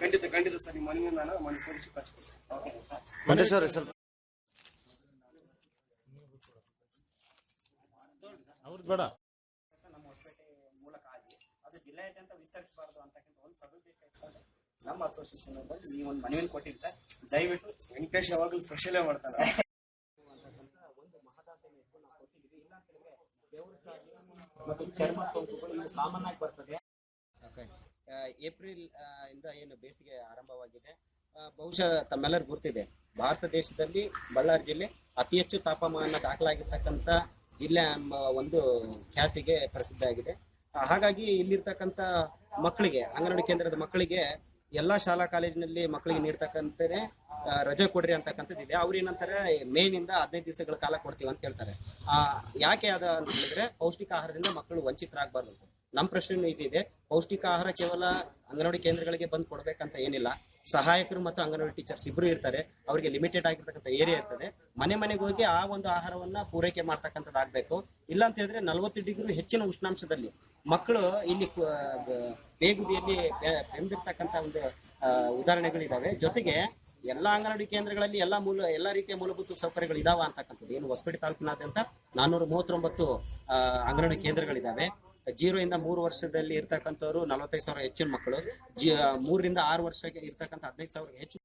ಖಂಡಿತ ಖಂಡಿತ ಸರ್ ನಿಮ್ಮ ನಾನು ಮನೆ ಬೇಡ. ನಮ್ಮ ಹೊಸಪೇಟೆ ಮೂಲಕ ಆಗಿ ಅದು ಜಿಲ್ಲೆಯಾದ್ಯಂತ ವಿಸ್ತರಿಸಬಾರದು ಅಂತಕ್ಕಂಥ ಒಂದು ಸದುದ್ದೇಶ ನಮ್ಮ ಅಸೋಸಿಯೇಷನ್ ಬಂದು ಒಂದು ಮನವಿಯನ್ನು ದಯವಿಟ್ಟು ವೆಂಕಟೇಶ್ ಯಾವಾಗಲೂ ಸ್ಪೆಷಲೇ ಮಾಡ್ತಾರೆ ಒಂದು ಮಹದಾಸೆಯನ್ನು ಇಟ್ಕೊಂಡು ಕೊಟ್ಟಿದ್ದೀವಿ ಸಾಗಿ ಮತ್ತು ಚರ್ಮ ಸೋಂಕುಗಳು ಸಾಮಾನ್ಯವಾಗಿ ಬರ್ತದೆ. ಏಪ್ರಿಲ್ ಇಂದ ಏನು ಬೇಸಿಗೆ ಆರಂಭವಾಗಿದೆ. ಬಹುಶಃ ತಮ್ಮೆಲ್ಲರೂ ಗೊತ್ತಿದೆ. ಭಾರತ ದೇಶದಲ್ಲಿ ಬಳ್ಳಾರಿ ಜಿಲ್ಲೆ ಅತಿ ಹೆಚ್ಚು ತಾಪಮಾನ ದಾಖಲಾಗಿರ್ತಕ್ಕಂಥ ಜಿಲ್ಲೆ ಎಂಬ ಒಂದು ಖ್ಯಾತಿಗೆ ಪ್ರಸಿದ್ಧ ಆಗಿದೆ. ಹಾಗಾಗಿ ಇಲ್ಲಿರ್ತಕ್ಕಂಥ ಮಕ್ಕಳಿಗೆ, ಅಂಗನವಾಡಿ ಕೇಂದ್ರದ ಮಕ್ಕಳಿಗೆ ಎಲ್ಲಾ ಶಾಲಾ ಕಾಲೇಜಿನಲ್ಲಿ ಮಕ್ಕಳಿಗೆ ನೀಡ್ತಕ್ಕಂಥದ್ದೇ ರಜೆ ಕೊಡ್ರಿ ಅಂತಕ್ಕಂಥದ್ದು ಇದೆ. ಅವ್ರು ಏನಂತಾರೆ ಮೇನಿಂದ ಹದಿನೈದು ದಿವಸಗಳ ಕಾಲ ಕೊಡ್ತೀವಿ ಅಂತ ಹೇಳ್ತಾರೆ. ಆ, ಯಾಕೆ ಅದ ಅಂತ ಹೇಳಿದ್ರೆ, ಪೌಷ್ಟಿಕ ಆಹಾರದಿಂದ ಮಕ್ಕಳು ವಂಚಿತರಾಗಬಾರ್ದು. ಅಂತ ನಮ್ಮ ಪ್ರಶ್ನೆ ಇದಿದೆ. ಪೌಷ್ಟಿಕ ಆಹಾರ ಕೇವಲ ಅಂಗನವಾಡಿ ಕೇಂದ್ರಗಳಿಗೆ ಬಂದು ಕೊಡ್ಬೇಕಂತ ಏನಿಲ್ಲ. ಸಹಾಯಕರು ಮತ್ತು ಅಂಗನವಾಡಿ ಟೀಚರ್ಸ್ ಇಬ್ರು ಇರ್ತಾರೆ. ಅವರಿಗೆ ಲಿಮಿಟೆಡ್ ಆಗಿರ್ತಕ್ಕಂಥ ಏರಿಯಾ ಇರ್ತದೆ. ಮನೆ ಮನೆಗೆ ಹೋಗಿ ಆ ಒಂದು ಆಹಾರವನ್ನ ಪೂರೈಕೆ ಮಾಡ್ತಕ್ಕಂಥದ್ದಾಗಬೇಕು ಇಲ್ಲ ಅಂತ ಹೇಳಿದ್ರೆ ನಲವತ್ತು ಡಿಗ್ರಿ ಹೆಚ್ಚಿನ ಉಷ್ಣಾಂಶದಲ್ಲಿ ಮಕ್ಕಳು ಇಲ್ಲಿ ಬೇಗುದಿಯಲ್ಲಿ ಬೆ- ಬೆಂದಿರ್ತಕ್ಕಂಥ ಒಂದು ಉದಾಹರಣೆಗಳಿದಾವೆ. ಜೊತೆಗೆ ಎಲ್ಲಾ ಅಂಗನವಾಡಿ ಕೇಂದ್ರಗಳಲ್ಲಿ ಎಲ್ಲಾ ಮೂಲ ಎಲ್ಲಾ ರೀತಿಯ ಮೂಲಭೂತ ಸೌಕರ್ಯಗಳು ಇದಾವ ಅಂತಕ್ಕಂಥದ್ದು. ಏನು ಹೊಸಪೇಟೆ ತಾಲೂಕಿನಾದ್ಯಂತ ನಾನ್ನೂರ ಮೂವತ್ತೊಂಬತ್ತು ಅಂಗನವಾಡಿ ಕೇಂದ್ರಗಳಿದಾವೆ. ಜೀರೋ ಇಂದ ಮೂರು ವರ್ಷದಲ್ಲಿ ಇರ್ತಕ್ಕಂಥವ್ರು ನಲವತ್ತೈದು ಸಾವಿರ ಹೆಚ್ಚಿನ ಮಕ್ಕಳು. ಜಿ ಮೂರರಿಂದ ಆರು ವರ್ಷಕ್ಕೆ ಇರ್ತಕ್ಕಂಥ ಹದಿನೈದು ಸಾವಿರ ಹೆಚ್ಚು